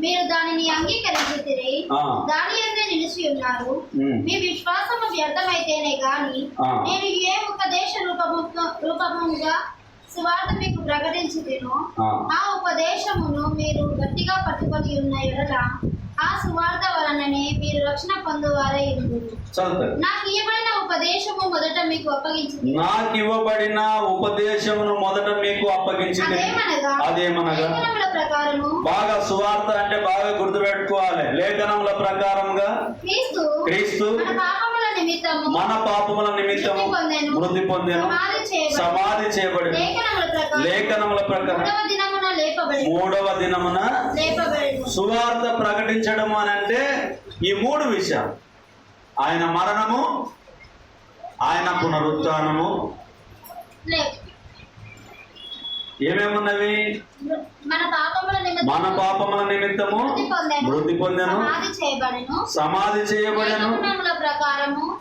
మీరు దానిని అంగీకరించితిరి. దాని అందే నిలిచి ఉన్నారు. మీ విశ్వాసము వ్యర్థమైతేనే గాని. నేను ఏ ఉపదేశ రూపము రూపముగా సువార్త మీకు ప్రకటించుదును ఆ. ఆ ఉపదేశమును మీరు గట్టిగా పట్టుకొని ఉన్న ఎడల ఆ సువార్త వలననే మీరు రక్షణ పొందువారై నాకు ఇవ్వబడిన ఉపదేశము మొదట మీకు అప్పగించింది నాకు ఇవ్వబడిన ఉపదేశమును మొదట మీకు అప్పగించింది అదేమనగా ప్రకారము బాగా సువార్త అంటే బాగా గుర్తుపెట్టుకోవాలి. లేఖనముల ప్రకారంగా క్రీస్తు క్రీస్తు మన పాపముల నిమిత్తము నిమిత్తము మృతి పొందెను. సమాధి చేయబడి లేఖనముల ప్రకారం మూడవ దినమున సువార్త ప్రకటించడం అని అంటే ఈ మూడు విషయాలు. ఆయన మరణము ఆయన పునరుత్థానము లే- ఏమేమున్నవి? మన పాపముల నిమిత్తము. మన పాపముల నిమిత్తము మృతి పొందెను. సమాధి చేయబడెను.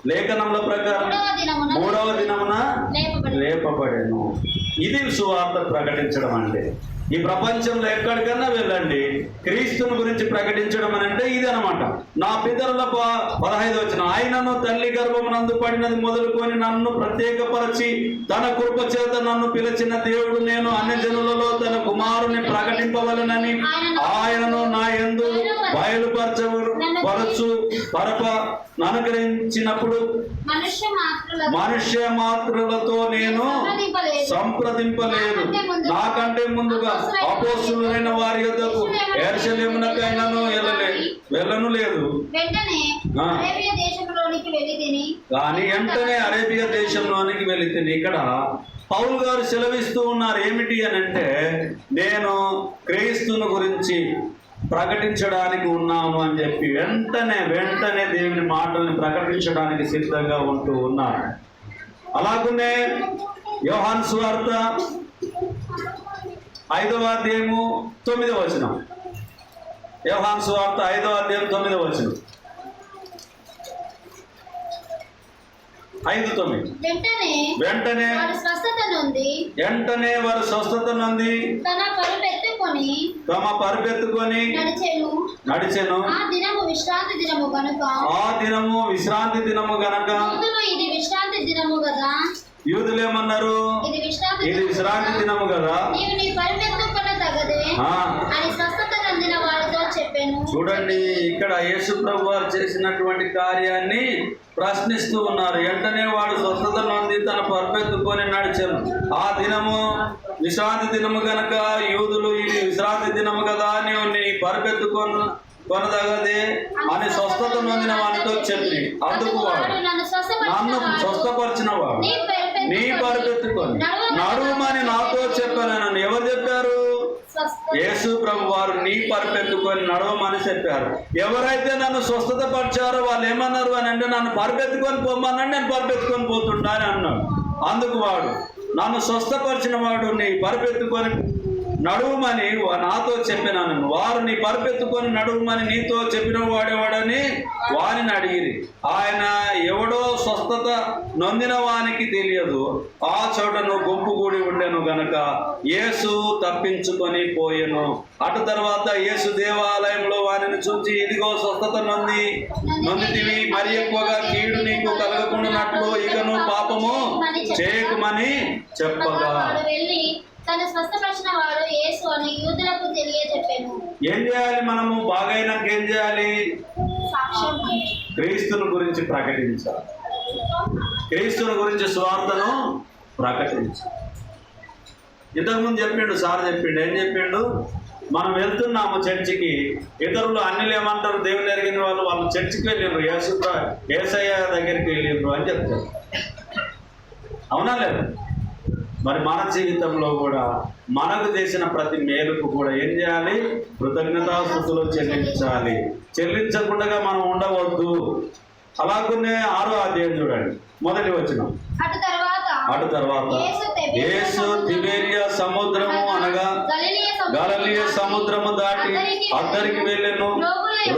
లేఖనముల ప్రకారం మూడవ దినమున లేపబడెను. ఇది సువార్త ప్రకటించడం అంటే. ఈ ప్రపంచంలో ఎక్కడికన్నా వెళ్ళండి. క్రీస్తుని గురించి ప్రకటించడం అని అంటే ఇది అనమాట నా పితరుల పదహైదు వచ్చిన ఆయనను తల్లి గర్భమునందు పడినది మొదలుకొని నన్ను ప్రత్యేకపరచి తన కృప చేత నన్ను పిలిచిన దేవుడు నేను అన్ని జనులలో తన కుమారుని ప్రకటింపవలనని ఆయనను నా ఎందు బయలుపరచవరు పరచు పరప అనుగ్రహించినప్పుడు మనుష్య మాత్రుల మనుష్య మాత్రులతో నేను సంప్రదింపలేదు. నాకంటే ముందుగా అపోస్తులైన వారి యొద్దకు ఎర్షలేమునకైనాను వెళ్ళలే వెళ్ళను లేదు. కానీ వెంటనే అరేబియా దేశంలోనికి వెళితే ఇక్కడ పౌల్ గారు సెలవిస్తూ ఉన్నారు ఏమిటి అని అంటే నేను క్రీస్తుని గురించి ప్రకటించడానికి ఉన్నాను అని చెప్పి వెంటనే వెంటనే దేవుని మాటల్ని ప్రకటించడానికి సిద్ధంగా ఉంటూ ఉన్నారు. అలాగనే యోహాన్ సువార్త ఐదవ అధ్యాయము తొమ్మిదవ వచనం. యోహాన్ సువార్త ఐదవ అధ్యాయం తొమ్మిదవ వచనం. ఐదు తొమ్మిది. వెంటనే వెంటనే వారు స్వస్థత నుండి వెంటనే వారు స్వస్థత నుండి తన పరుపెత్తుకొని తమ పరుపెత్తుకొని నడిచెను. నడిచెను. ఆ దినము విశ్రాంతి దినము కనుక ఆ దినము విశ్రాంతి దినము గనక. యూదులు ఇది విశ్రాంతి దినము కదా యూదులు ఏమన్నారు ఇది విశ్రాంతి ఇది దినము విశ్రాంతి కదా. దినము కదా నీవు నీ పరుపెత్తుకొన తగదే. అని చెప్పాను చూడండి ఇక్కడ యేసు ప్రభు వారు చేసినటువంటి కార్యాన్ని ప్రశ్నిస్తూ ఉన్నారు. వెంటనే వాడు స్వస్థత నొంది తన పరుపెత్తుకొని నడిచాను. ఆ దినము విశ్రాంతి దినము గనక యూదులు ఇది విశ్రాంతి దినము కదా నీవు నీ పరుపెత్తుకొని కొనదగదే అని స్వస్థత నొందిన వానితో చెప్పి అందుకు వాడు నన్ను స్వస్థపరిచిన వాడు నీ పరిపెత్తుకొని నీ పరుపెత్తుకొని నడుమని నాతో చెప్పాను. నన్ను ఎవరు చెప్పారు? యేసు ప్రభు వారు నీ పరిపెత్తుకొని నడవమని చెప్పారు. ఎవరైతే నన్ను స్వస్థత పరిచారో వాళ్ళు ఏమన్నారు అని అంటే నన్ను పరిపెత్తుకొని పోమన్నాడు నేను పరిపెత్తుకొని పోతుంటా అని అన్నాడు. అందుకు వాడు నన్ను స్వస్థపరిచిన వాడు నీ పరిపెత్తుకొని నడువుమని నాతో చెప్పినాను. వారు నీ పరిపెత్తుకొని నడువుమని నీతో చెప్పిన వాడేవాడని వారిని అడిగిరి. ఆయన ఎవడో స్వస్థత నొందిన వానికి తెలియదు. ఆ చోటను గుంపు కూడి ఉండెను గనక యేసు తప్పించుకొని పోయెను. అటు తర్వాత యేసు దేవాలయంలో వారిని చూచి ఇదిగో స్వస్థత నొంది నొందితివి మరి ఎక్కువగా కీడు నీకు కలగకుండానట్లు ఇకను పాపము చేయకుమని చెప్పగా. తను స్వస్థపరిచిన వాడు యేసు అని యూదులకు తెలియజెప్పాను. ఏం చేయాలి మనము? బాగైనాక ఏం చేయాలి? క్రీస్తుని గురించి ప్రకటించాలి. క్రీస్తుని గురించి స్వార్థను ప్రకటించాలి. ఇంతకుముందు చెప్పిండు సార్ చెప్పిండు ఏం చెప్పిండు? మనం వెళ్తున్నాము చర్చికి. ఇతరులు అన్నిలు ఏమంటారు దేవుని ఎరిగిన వాళ్ళు వాళ్ళు చర్చికి వెళ్ళిండ్రు యేసు ఏసయ్య దగ్గరికి వెళ్ళిండ్రు అని చెప్తారు. అవునా లేదు? మరి మన జీవితంలో కూడా మనకు చేసిన ప్రతి మేలుకు కూడా ఏం చేయాలి? కృతజ్ఞతాస్థుతులు చెల్లించాలి. చెల్లించకుండా మనం ఉండవద్దు. అలాగనే ఆరో అధ్యాయం చూడండి. మొదటి వచ్చిన అటు తర్వాత యేసు తిబెరియా సముద్రము అనగా గలిలయ సముద్రము. దాటి అద్దరికి వెళ్ళెను.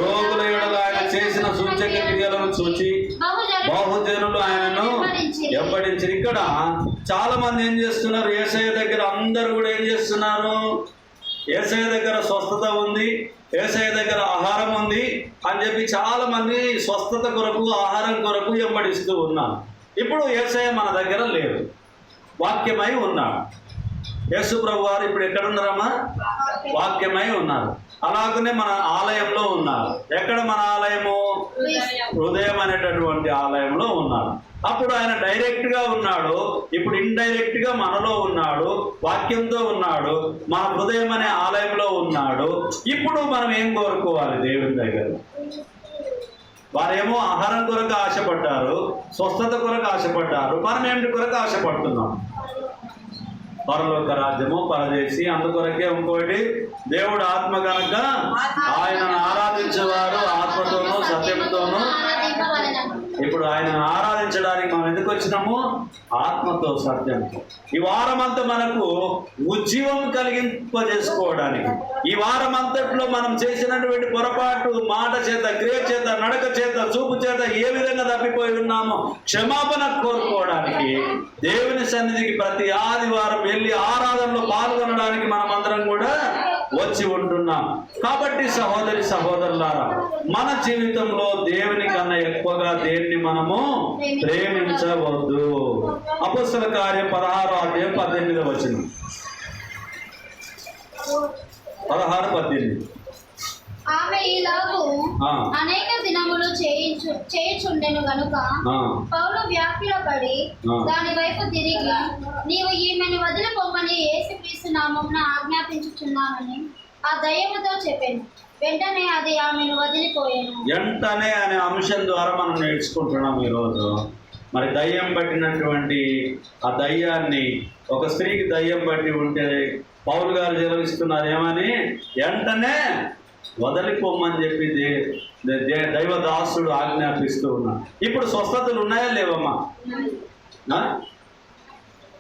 రోగుల ఆయన చేసిన సూచక క్రియలను చూచి బహుజనులు ఆయనను వెంబడించారు ఇక్కడ చాలా మంది ఏం చేస్తున్నారు? ఏసయ్య దగ్గర అందరు కూడా ఏం చేస్తున్నారు? ఏసఐ దగ్గర స్వస్థత ఉంది ఏసఐ దగ్గర ఆహారం ఉంది అని చెప్పి చాలా మంది స్వస్థత కొరకు ఆహారం కొరకు వెంబడిస్తూ ఉన్నారు. ఇప్పుడు ఏసఐ మన దగ్గర లేరు వాక్యమై ఉన్నాడు. యేసు ప్రభు వారు ఇప్పుడు ఎక్కడ ఉన్నారమ్మా వాక్యమై ఉన్నారు. అలాగనే మన ఆలయంలో ఉన్నారు. ఎక్కడ మన ఆలయము? హృదయం అనేటటువంటి ఆలయంలో ఉన్నారు. అప్పుడు ఆయన డైరెక్ట్గా ఉన్నాడు. ఇప్పుడు ఇండైరెక్ట్గా మనలో ఉన్నాడు. వాక్యంతో ఉన్నాడు. మన హృదయం అనే ఆలయంలో ఉన్నాడు. ఇప్పుడు మనం ఏం కోరుకోవాలి దేవుని దగ్గర? వారేమో ఆహారం కొరకు ఆశపడ్డారు స్వస్థత కొరకు ఆశపడ్డారు మనం ఏమిటి కొరకు ఆశపడుతున్నాం? పరలోక రాజ్యము పరదేశి అందుకొరకే ఇంకోటి దేవుడు ఆత్మ కనుక ఆయనను ఆరాధించేవారు ఆత్మతోనూ సత్యంతోనూ. ఇప్పుడు ఆయనను ఆరాధించడానికి మనం ఎందుకు వచ్చినాము? ఆత్మతో సత్యంతో ఈ వారం అంతా మనకు ఉజ్జీవం కలిగింపజేసుకోవడానికి ఈ వారం అంతట్లో మనం చేసినటువంటి పొరపాటు మాట చేత క్రియ చేత నడక చేత చూపు చేత ఏ విధంగా తప్పిపోయి ఉన్నామో క్షమాపణ కోరుకోవడానికి దేవుని సన్నిధికి ప్రతి ఆదివారం వెళ్ళి ఆరాధనలో పాల్గొనడానికి మనం అందరం కూడా వచ్చి ఉంటున్నాం. కాబట్టి సహోదరి సహోదరులారా మన జీవితంలో దేవుని కన్నా ఎక్కువగా దేన్ని మనము ప్రేమించవద్దు. అపుస్తల కార్యం పదహారు అధ్యాయం పద్దెనిమిది వచ్చింది పదహారు పద్దెనిమిది. ఆమె అనేక చేయుచుండెను గనుక పౌలు వ్యాఖ్యలో పడి. దాని వైపు తిరిగి నీవు ఈమెను వదిలిపోమని యేసుక్రీస్తు నామమున ఆజ్ఞాపించుచున్నానని ఆ దయ్యముతో చెప్పాను. వెంటనే అది ఆమెను వదిలిపోయాను. వెంటనే అనే అంశం ద్వారా మనం నేర్చుకుంటున్నాం ఈరోజు. మరి దయ్యం పట్టినటువంటి ఆ దయ్యాన్ని ఒక స్త్రీకి దయ్యం పట్టి ఉంటే పౌలు గారు జలవిస్తున్నారు ఏమని? వెంటనే వదలిపోమని చెప్పి దైవదాసుడు ఆజ్ఞాపిస్తూ ఉన్నాడు. ఇప్పుడు స్వస్థతలు ఉన్నాయా లేవమ్మా?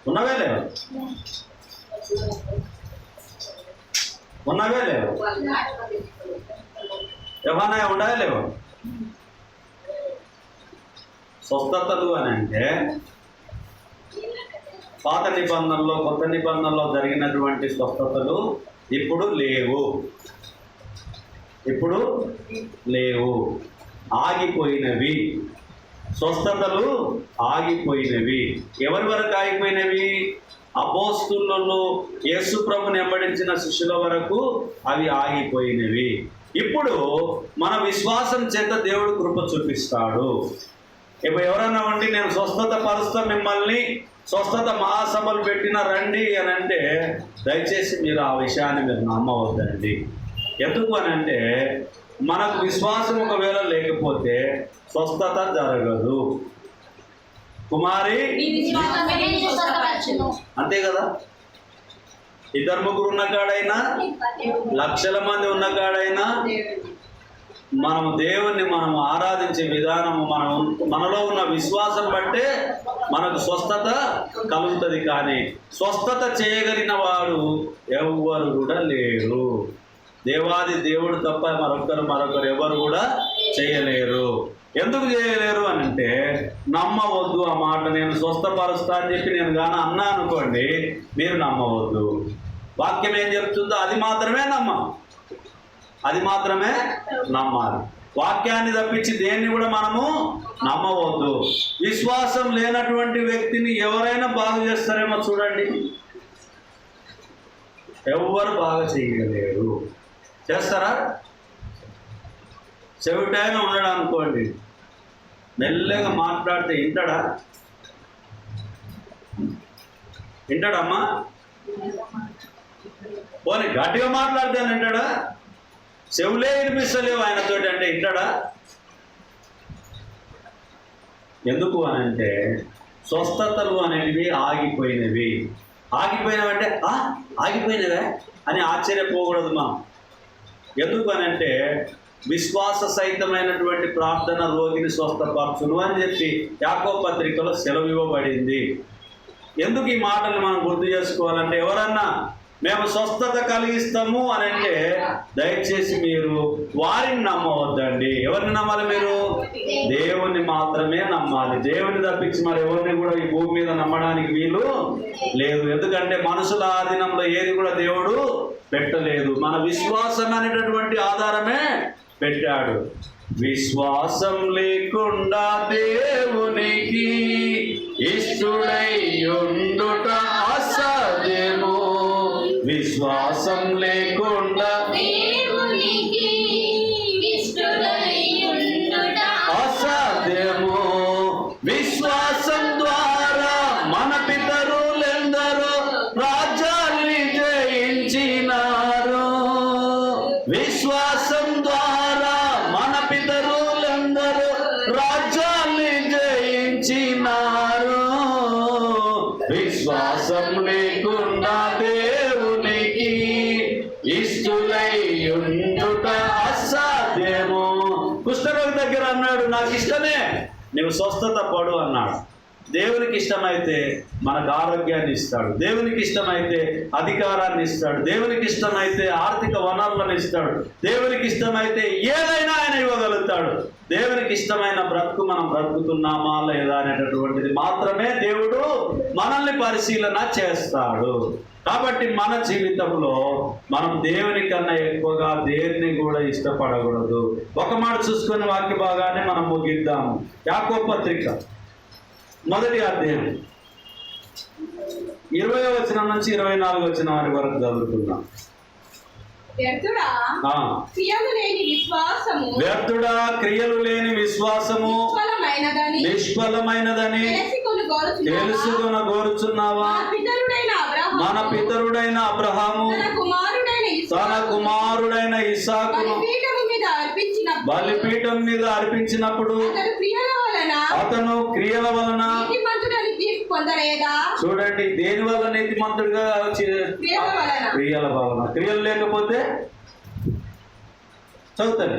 ఉన్నవే లేవా? ఉన్నవే లేవు? ఏమన్నా ఉన్నాయా లేవా? స్వస్థతలు అని అంటే పాత నిబంధనలో కొత్త నిబంధనలో జరిగినటువంటి స్వస్థతలు ఇప్పుడు లేవు. ఇప్పుడు లేవు. ఆగిపోయినవి. స్వస్థతలు ఆగిపోయినవి. ఎవరి వరకు ఆగిపోయినవి? అపోస్తులలో యేసు ప్రభుని వెంబడించిన శిష్యుల వరకు అవి ఆగిపోయినవి. ఇప్పుడు మన విశ్వాసం చేత దేవుడు కృప చూపిస్తాడు. ఇప్పుడు ఎవరన్నా ఉండి నేను స్వస్థత పరుస్తా మిమ్మల్ని స్వస్థత మహాసభలు పెట్టిన రండి అని అంటే దయచేసి మీరు ఆ విషయాన్ని మీరు నమ్మవద్దండి. ఎందుకు అని అంటే మనకు విశ్వాసం ఒకవేళ లేకపోతే స్వస్థత జరగదు. కుమారి. అంతే కదా? ఇద్దరు ముగ్గురు ఉన్న కాడైనా లక్షల మంది ఉన్న కాడైనా మనము దేవుణ్ణి మనం ఆరాధించే విధానము మనం మనలో ఉన్న విశ్వాసం బట్టే మనకు స్వస్థత కలుగుతుంది కానీ స్వస్థత చేయగలిగిన వాడు ఎవ్వరు కూడా లేరు దేవాది దేవుడు తప్ప మరొకరు మరొకరు ఎవరు కూడా చేయలేరు. ఎందుకు చేయలేరు అని అంటే నమ్మవద్దు ఆ మాట నేను స్వస్థపరుస్తా అని చెప్పి నేను కానీ అన్నా అనుకోండి మీరు నమ్మవద్దు. వాక్యం ఏం చెప్తుందో అది మాత్రమే నమ్మాలి అది మాత్రమే నమ్మాలి. వాక్యాన్ని తప్పించి దేన్ని కూడా మనము నమ్మవద్దు. విశ్వాసం లేనటువంటి వ్యక్తిని ఎవరైనా బాగు చేస్తారేమో చూడండి. ఎవ్వరు బాగా చేయలేరు. చేస్తారా? చెవిటాయన ఉన్నాడు అనుకోండి. మెల్లగా మాట్లాడితే వింటాడా? వింటాడమ్మా పోనీ గట్టిగా మాట్లాడితే వింటాడా? చెవులే వినిపిస్తలేవు ఆయనతోటి అంటే వింటాడా? ఎందుకు అని అంటే స్వస్థతలు అనేవి ఆగిపోయినవి. ఆగిపోయినవంటే "ఆ, ఆగిపోయినవే? అని ఆశ్చర్యపోకూడదు మా ఎందుకు అని అంటే విశ్వాస సహితమైనటువంటి ప్రార్థన రోగిని స్వస్థపరచును అని చెప్పి యాకో పత్రికలో సెలవు ఇవ్వబడింది. ఎందుకు ఈ మాటలు మనం గుర్తు చేసుకోవాలంటే ఎవరన్నా మేము స్వస్థత కలిగిస్తాము అని అంటే దయచేసి మీరు వారిని నమ్మవద్దండి. ఎవరిని నమ్మాలి మీరు? దేవుని మాత్రమే నమ్మాలి. దేవుని తప్పించి మరి ఎవరిని కూడా ఈ భూమి మీద నమ్మడానికి వీలు లేదు. ఎందుకంటే మనుషుల ఆధీనంలో ఏది కూడా దేవుడు పెట్టలేదు. మన విశ్వాసం అనేటటువంటి ఆధారమే పెట్టాడు. విశ్వాసం లేకుండా దేవునికి ఇష్టడై ఉండుట అసాధ్యము. విశ్వాసం లేకుండా స్వస్థత పడు అన్నాడు. దేవునికి ఇష్టమైతే మనకు ఆరోగ్యాన్ని ఇస్తాడు. దేవునికి ఇష్టమైతే అధికారాన్ని ఇస్తాడు. దేవునికి ఇష్టమైతే ఆర్థిక వనరులను ఇస్తాడు. దేవునికి ఇష్టమైతే ఏదైనా ఆయన ఇవ్వగలుగుతాడు. దేవునికి ఇష్టమైన బ్రతుకు మనం బ్రతుకుతున్నామా లేదా అనేటటువంటిది మాత్రమే దేవుడు మనల్ని పరిశీలన చేస్తాడు. కాబట్టి మన జీవితంలో మనం దేవుని కన్నా ఎక్కువగా దేన్ని కూడా ఇష్టపడకూడదు. ఒక మాట చూసుకుని వాక్య భాగాన్ని మనం ముగిద్దాము. యాకో పత్రిక మొదటి అధ్యాయం. ఇరవై వచనం నుంచి ఇరవై నాలుగు వచ్చిన వారి వరకు చదువుకుందాం. వ్యర్థుడా? క్రియలు లేని విశ్వాసము నిష్ఫలమైనదని నిష్ఫలమైనదని తెలుసుకొని కోరుచున్నావా? మన పితరుడైన అబ్రహాము తన కుమారుడైన ఇసాకును బలిపీఠం మీద అర్పించినప్పుడు అతను క్రియల వలన చూడండి దేని వల్ల నీతిమంతుడిగా క్రియల వలన. క్రియల లేకపోతే చదువుతాడు.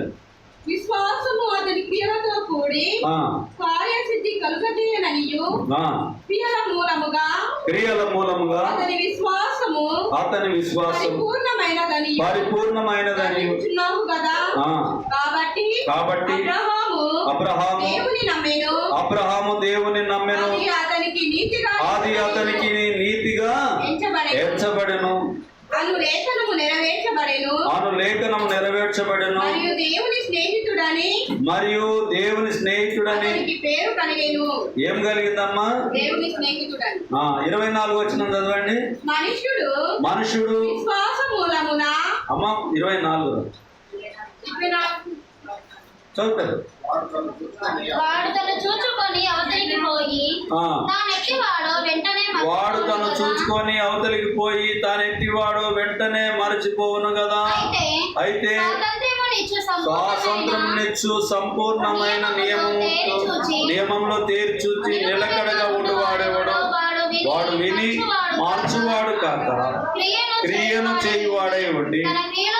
విశ్వాసము అతని క్రియలతో కూడి కలుగజేయననియు ఆ. క్రియల మూలముగా క్రియల మూలముగా అతని విశ్వాసము అతని విశ్వాసం పరిపూర్ణమైనదని. పరిపూర్ణమైనదని. కదా. కాబట్టి కాబట్టి అబ్రహాము అబ్రహాము దేవుని నమ్మెను. అబ్రహాము దేవుని నమ్మెను. అది అతనికి నీతిగా అది అతనికి నీతిగా అను లేఖనము నెరవేర్చబడెను. అను లేఖనం నెరవేర్చబడెను. మరియు దేవుని స్నేహితుడని మరియు దేవుని స్నేహితుడని అతనికి పేరు కలిగేను. ఏం కలిగిందమ్మా? దేవుని స్నేహితుడని. ఆ, ఇరవై నాలుగు వచ్చిన చదవండి. మనుష్యుడు మనుషుడు విశ్వాస మూలమున అమ్మ ఇరవై నాలుగు. వాడు తను చూచుకొని అవతలికి పోయి వాడు తను మర్చిపోవును కదా. చూసుకొని అవతలికి పోయి తానెట్టివాడు వెంటనే మరచిపోవును కదా. అయితే అయితే స్వాతంత్ర్యమునిచ్చు స్వాతంత్రం సంపూర్ణమైన నిచ్చు సంపూర్ణమైన నియమము నియమంలో తేర్చూచి నిలకడగా ఉండువాడేవాడు? వాడు విని మార్చువాడు కాక క్రియను చేయువాడై ఉండి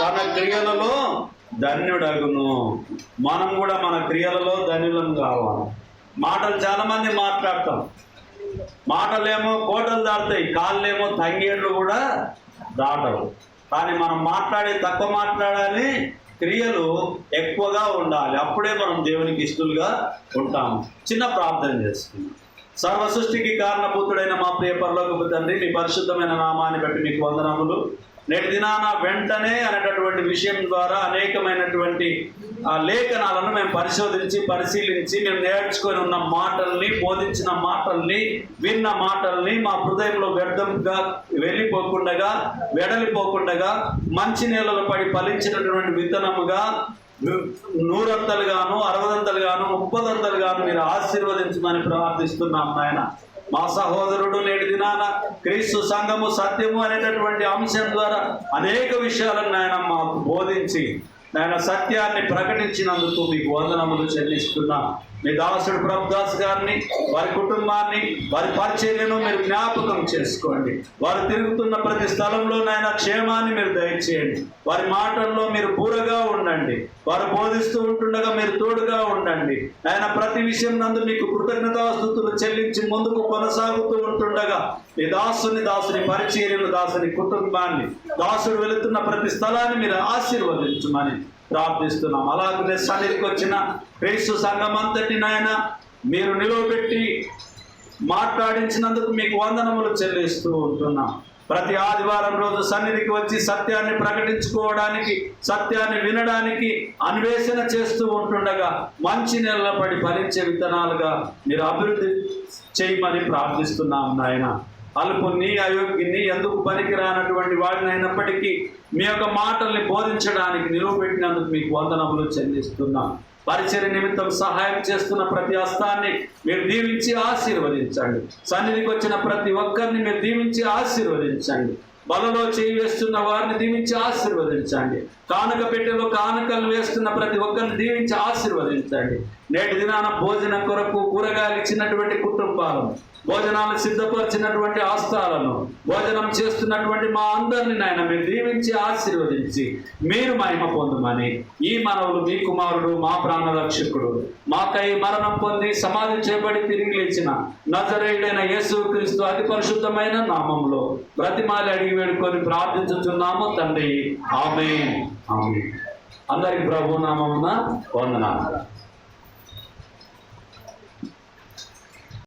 తన క్రియలలో ధన్యుడగును. మనం కూడా మన క్రియలలో ధన్యులం కావాలి. మాటలు చాలా మంది మాట్లాడతాం. మాటలేమో కోటలు దాటుతాయి కాళ్ళేమో తంగేళ్ళు కూడా దాటవు. కానీ మనం మాట్లాడే తక్కువ మాట్లాడాలి క్రియలు ఎక్కువగా ఉండాలి. అప్పుడే మనం దేవునికి ఇష్టలుగా ఉంటాము. చిన్న ప్రార్థన చేసుకుందాం సర్వ సృష్టికి కారణభూతుడైన మా ప్రియ పరలోకపు తండ్రి మీ పరిశుద్ధమైన నామాన్ని బట్టి మీకు వందనములు. నేటి దినాన వెంటనే అనేటటువంటి విషయం ద్వారా అనేకమైనటువంటి లేఖనాలను మేము పరిశోధించి పరిశీలించి మేము నేర్చుకొని ఉన్న మాటల్ని బోధించిన మాటల్ని విన్న మాటల్ని మా హృదయంలో వ్యర్థంగా వెళ్ళిపోకుండగా వెడలిపోకుండగా మంచి నేలలో పడి ఫలించినటువంటి విత్తనముగా నూరంతలుగాను అరవదంతలుగాను ముప్పదంతలుగాను మీరు ఆశీర్వదించమని ప్రార్థిస్తున్నాం నాయన. మా సహోదరుడు నేటి దినాన క్రీస్తు సంఘము సత్యము అనేటటువంటి అంశం ద్వారా అనేక విషయాలను నాయన మాకు బోధించి నాయన సత్యాన్ని ప్రకటించినందుకు మీకు వందనములు చెల్లిస్తున్నాను మీ దాసుడు ప్రభుదాస్ గారిని వారి కుటుంబాన్ని వారి పరిచర్యను మీరు జ్ఞాపకం చేసుకోండి. వారు తిరుగుతున్న ప్రతి స్థలంలో నాయన క్షేమాన్ని మీరు దయచేయండి. వారి మాటల్లో మీరు పూరగా ఉండండి. వారు బోధిస్తూ ఉంటుండగా మీరు తోడుగా ఉండండి. ఆయన ప్రతి విషయం నందు మీకు కృతజ్ఞతాస్థుతులు చెల్లించి ముందుకు కొనసాగుతూ ఉంటుండగా మీ దాసుని దాసుని పరిచర్యను దాసుని కుటుంబాన్ని దాసుడు వెళుతున్న ప్రతి స్థలాన్ని మీరు ఆశీర్వదించమని ప్రార్థిస్తున్నాం. అలాగే సన్నిధికి వచ్చిన క్రీస్తు సంఘం అంతటి నాయన మీరు నిలువబెట్టి మాట్లాడించినందుకు మీకు వందనములు చెల్లిస్తూ ఉంటున్నాం. ప్రతి ఆదివారం రోజు సన్నిధికి వచ్చి సత్యాన్ని ప్రకటించుకోవడానికి సత్యాన్ని వినడానికి అన్వేషణ చేస్తూ ఉంటుండగా మంచి నిలబడి ఫలించే విత్తనాలుగా మీరు అభివృద్ధి చేయమని ప్రార్థిస్తున్నాం నాయన. అల్పుని అయోగ్యుని ఎందుకు పనికిరానటువంటి వాడిని అయినప్పటికీ మీ యొక్క మాటల్ని బోధించడానికి నిలువబెట్టినందుకు మీకు వందనములు చెల్లిస్తున్నాం. పరిచయ నిమిత్తం సహాయం చేస్తున్న ప్రతి హస్తాన్ని మీరు దీవించి ఆశీర్వదించండి. సన్నిధికి వచ్చిన ప్రతి ఒక్కరిని మీరు దీవించి ఆశీర్వదించండి. బలలో చేయి వేస్తున్న వారిని దీవించి ఆశీర్వదించండి. కానుక పెట్టెలో కానుకలు వేస్తున్న ప్రతి ఒక్కరిని దీవించి ఆశీర్వదించండి. నేటి దినాన భోజనం కొరకు కూరగాయలు ఇచ్చినటువంటి కుటుంబాలను భోజనాలు సిద్ధపరిచినటువంటి ఆస్థాలను భోజనం చేస్తున్నటువంటి మా అందరిని నాయన మీరు దీవించి ఆశీర్వదించి మీరు మహిమ పొందమని ఈ మనవులు మీ కుమారుడు మా ప్రాణ రక్షకుడు మాకై మరణం పొంది సమాధి చేయబడి తిరిగి లేచిన నజరేయుడైన యేసు క్రీస్తు అతి పరిశుద్ధమైన నామంలో బ్రతిమాలి అడిగి వేడుకొని ప్రార్థించుతున్నాము తండ్రి. ఆమె అందరికి ప్రభు నామమున వందనాలు.